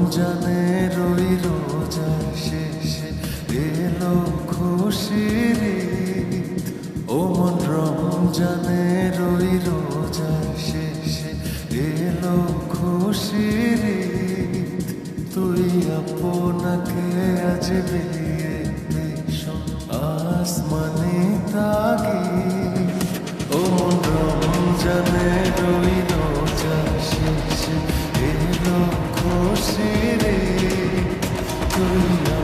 রমজানের ওই রোজার শেষে এলো খুশির। ও মন রমজানের ওই রোজার শেষে এলো খুশির। তুই আপনাকে আজ বিয়ে আসমানি তুই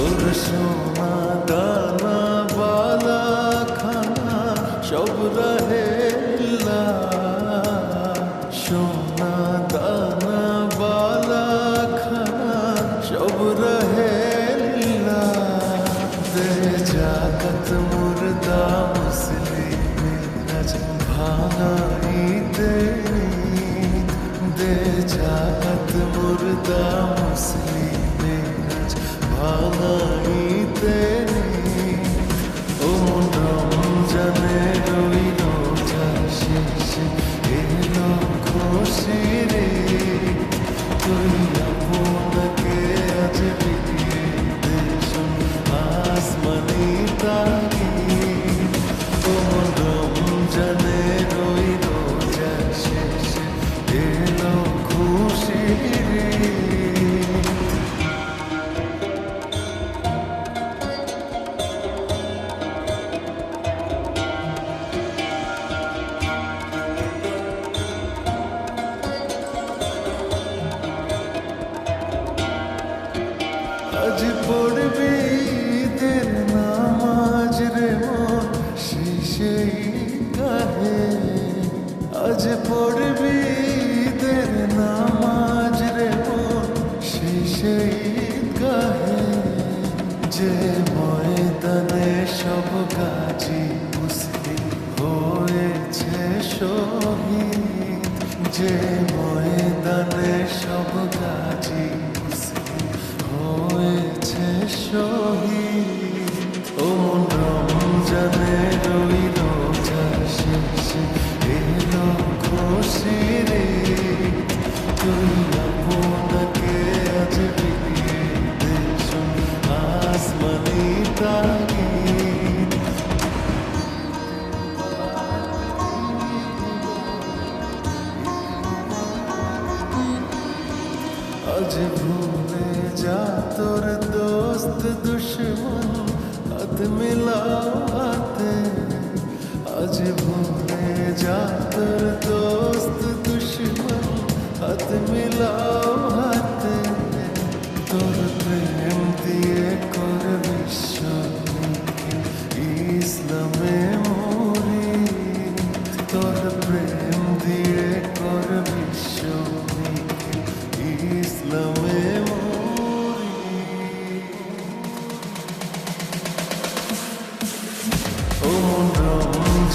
তোর সোনা দানা বালা খানা সব রহেলা সোনা দানা বালা খানা সব রহেলা দে জাগত মুর্দা মুসলিম রাজ ভাঙাই দে দে জাগত মুর্দা মুসলিম দে ও ওই রোজা শেষে এলো খুশির ঈদ। তুই আপনাকে আজ বিয়ে দেশন আসমানি তাগিদ। যে ময়দানে সব মুসলিম হয়েছে শহীদ। আজ ভুলে যা তোর দোস্ত দুশ্মন হাত মিলাতে। আজ ভুলে যা তোর দোস্ত দুশ্মন হাত মিলাও